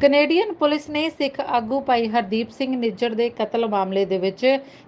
Canadian police ਨੇ ਸਿੱਖ ਆਗੂ ਭਾਈ ਹਰਦੀਪ ਸਿੰਘ ਨਿੱਜਰ ਦੇ ਕਤਲ ਮਾਮਲੇ ਦੇ ਵਿੱਚ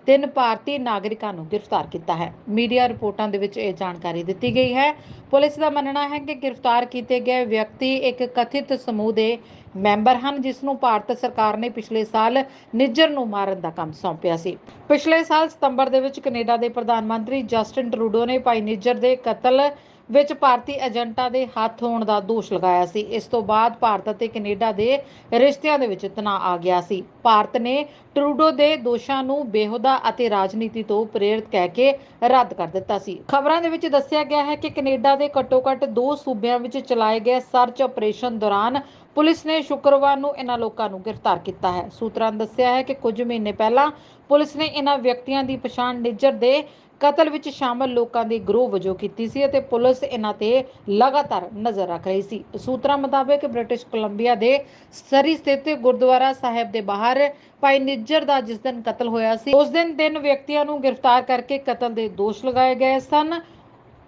ਤਿੰਨ ਭਾਰਤੀ ਨਾਗਰਿਕਾਂ ਨੂੰ ਗ੍ਰਿਫਤਾਰ ਕੀਤਾ ਹੈ। ਮੀਡੀਆ ਰਿਪੋਰਟਾਂ ਦੇ ਵਿੱਚ ਇਹ ਜਾਣਕਾਰੀ ਦਿੱਤੀ ਗਈ ਹੈ। ਪੁਲਿਸ ਦਾ ਮੰਨਣਾ ਹੈ ਕਿ ਗ੍ਰਿਫਤਾਰ ਕੀਤੇ ਗਏ ਵਿਅਕਤੀ ਇੱਕ ਕਥਿਤ ਸਮੂਹ ਦੇ ਮੈਂਬਰ ਹਨ, ਜਿਸ ਨੂੰ ਭਾਰਤ ਸਰਕਾਰ ਨੇ ਪਿਛਲੇ ਸਾਲ ਨਿੱਜਰ ਨੂੰ ਮਾਰਨ ਦਾ ਕੰਮ ਸੌਂਪਿਆ ਸੀ। ਪਿਛਲੇ ਸਾਲ ਸਤੰਬਰ ਦੇ ਵਿੱਚ ਕੈਨੇਡਾ ਦੇ ਪ੍ਰਧਾਨ ਮੰਤਰੀ ਜਸਟਿਨ ਟਰੂਡੋ ਨੇ ਭਾਈ ਨਿੱਜਰ ਦੇ ਕਤਲ ਵਿੱਚ ਭਾਰਤੀ ਏਜੰਟਾਂ ਦੇ ਹੱਥ ਹੋਣ ਦਾ ਦੋਸ਼ ਲਗਾਇਆ ਸੀ। ਇਸ ਤੋਂ ਬਾਅਦ ਭਾਰਤ ਅਤੇ ਕੈਨੇਡਾ ਦੇ ਰਿਸ਼ਤਿਆਂ ਦੇ ਵਿੱਚ ਤਣਾਅ ਆ ਗਿਆ ਸੀ। ਭਾਰਤ ਨੇ ਟਰੂਡੋ ਦੇ ਦੋਸ਼ਾਂ ਨੂੰ ਬੇਹੁਦਾ ਅਤੇ ਰਾਜਨੀਤੀ ਤੋਂ ਪ੍ਰੇਰਿਤ ਕਹਿ ਕੇ ਰੱਦ ਕਰ ਦਿੱਤਾ ਸੀ। ਖਬਰਾਂ ਦੇ ਵਿੱਚ ਦੱਸਿਆ ਗਿਆ ਹੈ ਕਿ ਕੈਨੇਡਾ ਦੇ ਘੱਟੋ-ਘੱਟ ਦੋ ਸੂਬਿਆਂ ਵਿੱਚ ਚਲਾਏ ਗਏ ਸਰਚ ਆਪਰੇਸ਼ਨ ਦੌਰਾਨ ਪੁਲਿਸ ਨੇ ਸ਼ੁੱਕਰਵਾਰ ਨੂੰ ਇਹਨਾਂ ਲੋਕਾਂ ਨੂੰ ਗ੍ਰਿਫਤਾਰ ਕੀਤਾ ਹੈ। ਸੂਤਰਾਂ ਨੇ ਦੱਸਿਆ ਹੈ ਕਿ ਕੁਝ ਮਹੀਨੇ ਪਹਿਲਾਂ ਪੁਲਿਸ ਨੇ ਇਹਨਾਂ ਵਿਅਕਤੀਆਂ ਦੀ ਪਛਾਣ ਨਿੱਜਰ ਦੇ ਕਤਲ ਵਿੱਚ ਸ਼ਾਮਲ ਲੋਕਾਂ ਦੀ ਗਰੋਹ ਵਜੋਂ ਕੀਤੀ ਸੀ ਅਤੇ ਪੁਲਿਸ ਇਹਨਾਂ ਤੇ ਲਗਾਤਾਰ ਨਜ਼ਰ ਰੱਖ ਰਹੀ ਸੀ। ਸੂਤਰਾਂ ਮੁਤਾਬਕ ਬ੍ਰਿਟਿਸ਼ ਕੋਲੰਬੀਆ ਦੇ ਸਰੀ ਸਥਿਤ ਗੁਰਦੁਆਰਾ ਸਾਹਿਬ ਦੇ ਬਾਹਰ ਭਾਈ ਨਿੱਜਰ ਦਾ ਜਿਸ ਦਿਨ ਕਤਲ ਹੋਇਆ ਸੀ, ਉਸ ਦਿਨ ਤਿੰਨ ਵਿਅਕਤੀਆਂ ਨੂੰ ਗ੍ਰਿਫਤਾਰ ਕਰਕੇ ਕਤਲ ਦੇ ਦੋਸ਼ ਲਗਾਏ ਗਏ ਸਨ।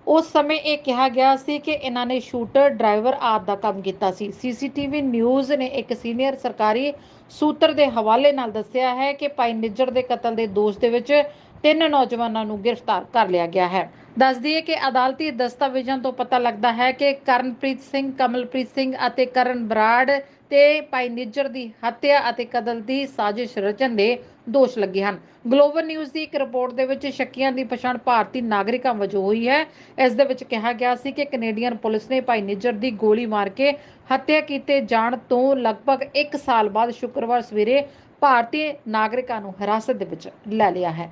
ਉਸ ਸਮੇਂ ਇਹ ਕਿਹਾ ਗਿਆ ਸੀ ਕਿ ਇਹਨਾਂ ਨੇ ਸ਼ੂਟਰ, ਡਰਾਈਵਰ ਆਦਿ ਦਾ ਕੰਮ ਕੀਤਾ ਸੀ। ਸੀਸੀਟੀਵੀ ਨਿਊਜ਼ ਨੇ ਇੱਕ ਸੀਨੀਅਰ ਸਰਕਾਰੀ ਸੂਤਰ ਦੇ ਹਵਾਲੇ ਨਾਲ ਦੱਸਿਆ ਹੈ ਕਿ ਭਾਈ ਨਿੱਜਰ ਦੇ ਕਤਲ ਦੇ ਦੋਸ਼ ਦੇ ਵਿੱਚ ਤਿੰਨ ਨੌਜਵਾਨਾਂ ਨੂੰ ਗ੍ਰਿਫਤਾਰ ਕਰ ਲਿਆ ਗਿਆ ਹੈ। ਦੱਸ ਦਈਏ ਕਿ ਅਦਾਲਤੀ ਦਸਤਾਵੇਜ਼ਾਂ ਤੋਂ ਪਤਾ ਲੱਗਦਾ ਹੈ ਕਿ ਕਰਨਪ੍ਰੀਤ ਸਿੰਘ, ਕਮਲਪ੍ਰੀਤ ਸਿੰਘ ਅਤੇ ਕਰਨ ਬਰਾੜ ਤੇ ਭਾਈ ਨਿੱਜਰ ਦੀ ਹੱਤਿਆ ਅਤੇ ਕਤਲ ਦੀ ਸਾਜ਼ਿਸ਼ ਰਚਨ ਦੇ ਦੋਸ਼ ਲੱਗੇ ਹਨ। ਗਲੋਬਲ ਨਿਊਜ਼ ਦੀ ਇੱਕ ਰਿਪੋਰਟ ਦੇ ਵਿੱਚ ਸ਼ੱਕੀਆਂ ਦੀ ਪਛਾਣ ਭਾਰਤੀ ਨਾਗਰਿਕਾਂ ਵਜੋਂ ਹੋਈ ਹੈ। ਇਸ ਦੇ ਵਿੱਚ ਕਿਹਾ ਗਿਆ ਸੀ ਕਿ ਕੈਨੇਡੀਅਨ ਪੁਲਿਸ ਨੇ ਭਾਈ ਨਿੱਜਰ ਦੀ ਗੋਲੀ ਮਾਰ ਕੇ ਹੱਤਿਆ ਕੀਤੇ ਜਾਣ ਤੋਂ ਲਗਭਗ 1 ਸਾਲ ਬਾਅਦ ਸ਼ੁੱਕਰਵਾਰ ਸਵੇਰੇ ਭਾਰਤੀ ਨਾਗਰਿਕਾਂ ਨੂੰ ਹਿਰਾਸਤ ਦੇ ਵਿੱਚ ਲੈ ਲਿਆ ਹੈ।